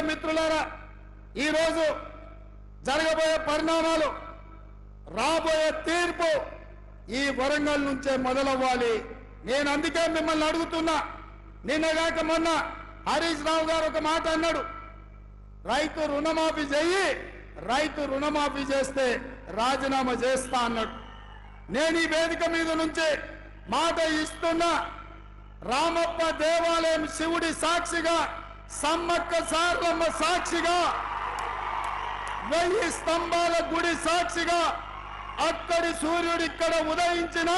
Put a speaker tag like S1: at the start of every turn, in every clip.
S1: మిత్రులారా ఈరోజు జరగబోయే పరిణామాలు రాబోయే తీర్పు ఈ వరంగల్ నుంచే మొదలవ్వాలి. నేను అందుకే మిమ్మల్ని అడుగుతున్నా. నిన్నగాక మొన్న హరీష్ రావు గారు ఒక మాట అన్నాడు. రైతు రుణమాఫీ చెయ్యి రైతు రుణమాఫీ చేస్తే రాజీనామా చేస్తా అన్నాడు. నేను ఈ వేదిక మీద నుంచి మాట ఇస్తున్నా. రామప్ప దేవాలయం శివుడి సాక్షిగా సమ్మక్క సార్లమ్మ సాక్షిగా వెయ్యి స్తంభాల గుడి సాక్షిగా అక్కడి సూర్యుడు ఇక్కడ ఉదయించిన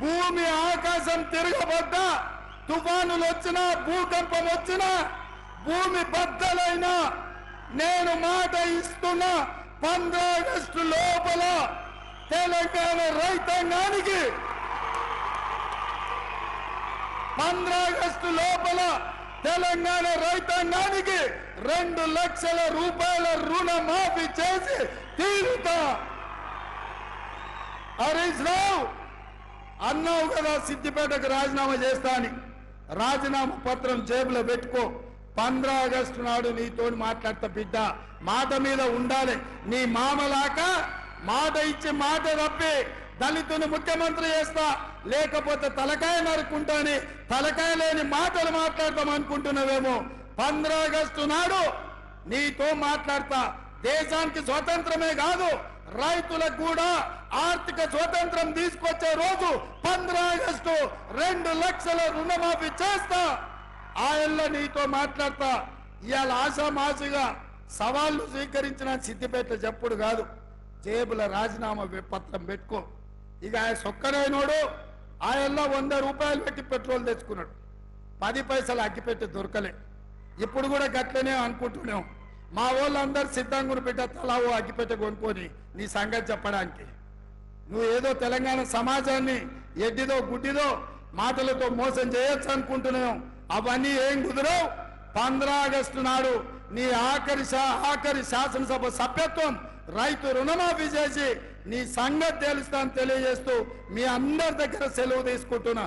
S1: భూమి ఆకాశం తిరగబడ్డ తుఫానులు వచ్చినా భూకంపం వచ్చినా భూమి బద్దలైనా నేను మాట ఇస్తున్న పంద్రాగస్టు లోపల తెలంగాణ రైతాంగానికి పంద్రాగస్టు లోపల తెలంగాణ రైతాంగానికి రెండు లక్షల రూపాయల రుణమాఫీ చేసి తీరుతా. హరీష్ రావు అన్నావు కదా సిద్దిపేటకు రాజీనామా చేస్తా అని. రాజీనామా పత్రం జేబులో పెట్టుకో. పంద్రా ఆగస్టు నాడు నీతో మాట్లాడతా బిడ్డ. మాట మీద ఉండాలి. నీ మామలాక మాట ఇచ్చి మాట తప్పి. దళితుని ముఖ్యమంత్రి చేస్తా లేకపోతే తలకాయ నరుక్కుంటాని తలకాయ లేని మాటలు మాట్లాడతాం అనుకుంటున్నావేమో. పంద్రా ఆగస్టు నాడు నీతో మాట్లాడతా. దేశానికి స్వతంత్రమే కాదు రైతులకు కూడా ఆర్థిక స్వతంత్రం తీసుకొచ్చే రోజు పంద్రా ఆగస్టు రెండు లక్షల రుణమాఫీ చేస్తా. ఆయనలో నీతో మాట్లాడతా. ఇవాళ ఆశామాసిగా సవాళ్ళు స్వీకరించిన సిద్దిపేట చెప్పుడు కాదు జేబుల రాజీనామా పత్రం పెట్టుకో. ఇక ఆయన సొక్కడైనోడు ఆయనలో వంద రూపాయలు పెట్టి పెట్రోల్ తెచ్చుకున్నాడు. పది పైసలు అగ్గిపెట్టి దొరకలే. ఇప్పుడు కూడా గట్లనే అనుకుంటున్నాం. మా వాళ్ళందరూ సిద్ధంగా బిడ్డ తలా ఓ అగ్గిపెట్టె కొనుక్కొని నీ సంగతి చెప్పడానికి. నువ్వు ఏదో తెలంగాణ సమాజాన్ని ఎడ్డిదో గుడ్డిదో మాటలతో మోసం చేయొచ్చు అనుకుంటున్నాం. అవన్నీ ఏం కుదరవు. పంద్రా ఆగస్టు నాడు నీ ఆఖరి ఆఖరి శాసనసభ సభ్యత్వం రైతు రుణమాఫీ చేసి నీ సంగతి తెలుస్తా అని తెలియజేస్తూ మీ అందరి దగ్గర సెలవు తీసుకుంటున్నా.